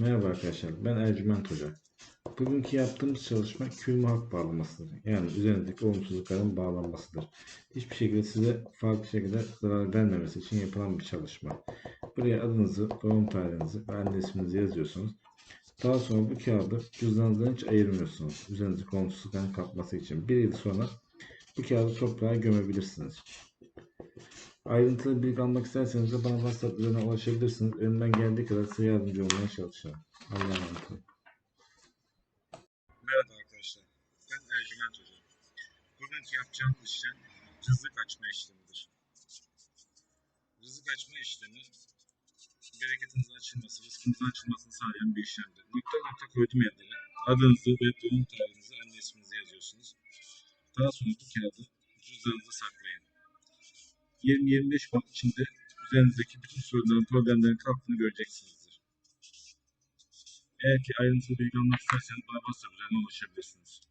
Merhaba arkadaşlar, ben Ercüment Hoca. Bugünkü yaptığımız çalışma kül muhak bağlamasıdır. Yani üzerindeki olumsuzlukların bağlanmasıdır. Hiçbir şekilde size farklı şekilde zarar vermemesi için yapılan bir çalışma. Buraya adınızı, doğum tarihinizi ve anne yazıyorsunuz. Daha sonra bu kağıdı cüzdanınızdan hiç ayırmıyorsunuz. Üzerindeki olumsuzlukların kapması için. Bir yıl sonra bu kağıdı toprağa gömebilirsiniz. Ayrıntılı bilgi almak isterseniz de bana WhatsApp üzerinden ulaşabilirsiniz. Elimden geldiği kadar size yardımcı olmaya çalışacağım. Allah'a emanet olun. Merhaba arkadaşlar. Ben Ercüment Hoca. Bugünkü yapacağım işlem rızık açma işlemidir. Rızık açma işlemi bereketinizin açılması, rızkınızın açılmasını sağlayan bir işlemdir. Nokta nokta koydum yerlere. Adınızı ve doğum tarihinizi, anne isminizi yazıyorsunuz. Daha sonra bu kağıdı cüzdanınıza saklayın. 20-25 gün içinde üzerinizdeki bütün sorunların, problemlerin kalktığını göreceksinizdir. Eğer ki ayrıntılı bilgi almak isterseniz bana WhatsApp üzerinden ulaşabilirsiniz.